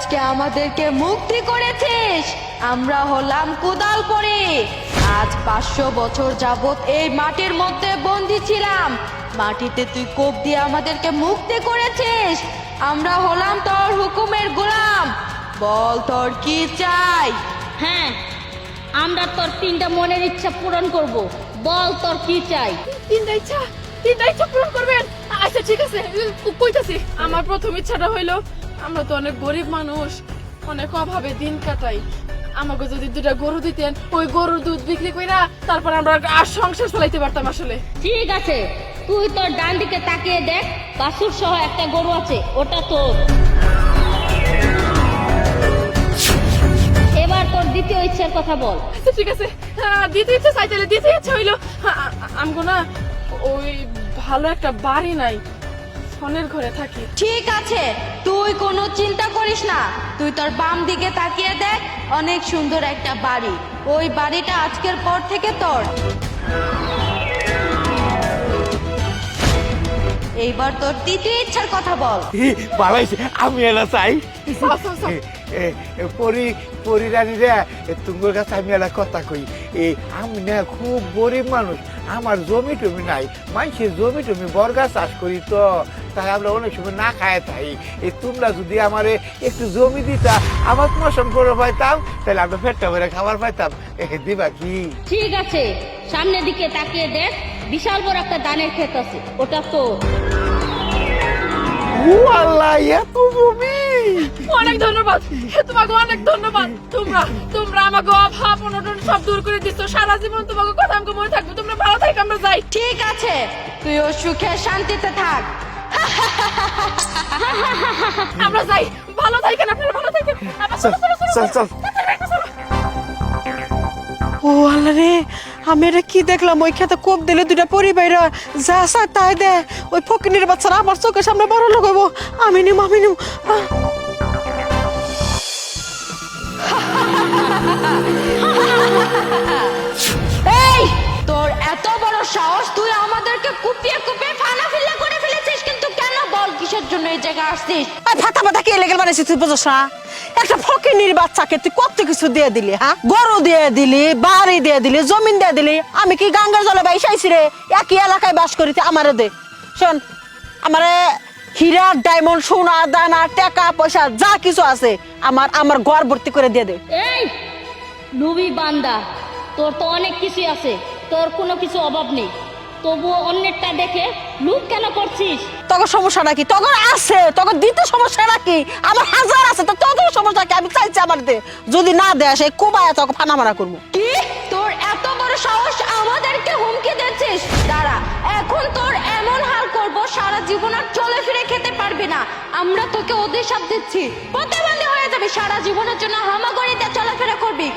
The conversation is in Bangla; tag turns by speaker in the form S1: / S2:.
S1: আজকে আমাদেরকে মুক্তি করেছিস। আমরা হলাম কুদাল পরে আজ পাঁচশো বছর যাবত এই মাটির মধ্যে বন্দি ছিলাম। মাটিতে তুই কোপ দিয়ে আমাদেরকে মুক্তি করেছিস। আমরা হলাম তোর হুকুমের গোলাম। বল তোর কি চাই?
S2: হ্যাঁ আমরা তোর তিনটা মনের ইচ্ছা পূরণ করব। বল তোর কি চাই?
S3: তিনটা ইচ্ছা তিনটা ইচ্ছা পূরণ করবেন? আচ্ছা ঠিক আছে। কইতাছি আমার প্রথম ইচ্ছাটা হইল আমরা তো অনেক গরিব মানুষ অনেক অভাবে দিন কাটাই। আমাকে যদি দুটা গরু দিতেন ওই গরুর দুধ বিক্রি কইরা তারপর আমরা আর সংসার চালাইতে পারতাম আসলে।
S2: ঠিক আছে তুই তোর ডান দিকে তাকিয়ে দেখ বাসুর সহ একটা গরু আছে ওটা তোর। এবার তোর দ্বিতীয় ইচ্ছার কথা বল।
S3: আচ্ছা ঠিক আছে। আহ, দিতে ইচ্ছা চাইতে দিতে ইচ্ছা হইল আমগো না ওই ভালো একটা বাড়ি নাই। ফোনের ঘরে থাকি।
S1: ঠিক আছে তুই কোনো চিন্তা করিস না। তুই তোর বাম দিকে তাকিয়ে দেখ অনেক সুন্দর একটা বাড়ি। ওই বাড়িটা আজকের পর থেকে তোর। এইবার তোর তৃতীয় ইচ্ছার কথা বল।
S4: বালাইছে আমি এলা চাই। পরি পরিরানি রে তোমার কাছে আমি এলা কথা কই। এ আমি না খুব গরিব মানুষ আমার জমি টমি নাই। মানুষের জমি টমি বর্গা চাষ করি তো। তাই আমরা অনেক সময় না খায় তাই। এই তোমরা যদি আমারে একটু জমি দিতা আমার মশন করে পাইতাম তাহলে আমরা পেটটা ভরে খাবার পাইতাম। দিবা কি?
S2: ঠিক আছে সামনের দিকে তাকিয়ে দেখ বিশাল বড় একটা ধানের ক্ষেত আছে ওটা তোর
S4: ও আল্লাহ এত জমি!
S3: অনেক ধন্যবাদ তোমাকে অনেক ধন্যবাদ। তোমরা তোমরা আমাকে অভাব অনটন সব দূর করে দিচ্ছ সারা জীবন তোমাকে কথা আমাকে মনে থাকবে তোমরা ভালো থাকো আমরা যাই।
S1: ঠিক আছে তুই ও সুখে শান্তিতে থাক।
S3: আমরা যাই। ভালো থাকেন আপনারা ভালো থাকেন।
S4: চল
S3: চলো,
S5: ও আল্লাহ রে আমি এটা কি দেখলাম? ওই খেতে কোপ দিলে দুটা পরিবার যা তাই দে। ওই ফকিনের বাচ্চারা আমার চোখের সামনে বড় লোক হইব। আমি নিম আমি নিম।
S1: এই তোর এত বড় সাহস তুই আমাদেরকে কুপিয়ে কুপিয়ে কিসের জন্য এই জায়গায় আসছিস?
S5: আর ফাটা ফাটা কে লেগে বানাইছিস তুই বুঝছ না। একটা ফকিনির বাচ্চাকে তুই কত কিছু দিয়ে দিলি হ্যাঁ? গরু দিয়ে দিলি বাড়ি দিয়ে দিলি জমিন দিয়ে দিলি। আমি কি গাঙ্গার জলে বাইসাইছি রে? একই এলাকায় বাস করিতে আমারে দে। শোন আমারে হীরা ডায়মন্ড সোনা দানা টাকা পয়সা যা কিছু আছে আমার আমার ঘর ভর্তি করে দিয়ে দে।
S2: এই লুবি বান্দা তোর তো অনেক কিছু আছে। তোর কোনো কিছু অভাব নেই। তবুও অন্যেরটা দেখে লুপ কেন করছিস
S5: তখন সমস্যাটা কি তখন আছে তখন দিতে সমস্যাটা কি আমার হাজার আছে তো তখন সমস্যা কি আমি চাইছি আমার দে যদি না দেয় সেই কোবায় তখন ফানামারা করব
S1: কি তোর এত বড় সাহস আমাদেরকে হুমকি দিচ্ছিস দাঁড়া এখন তোর এমন হাল করব সারা জীবন আর চলে ফিরে খেতে পারবি না আমরা তোকে অভিশাপ দিচ্ছি প্রতিবন্ধী হয়ে যাবে সারা জীবনের জন্য হামাগড়িতে চলাফেরা করবি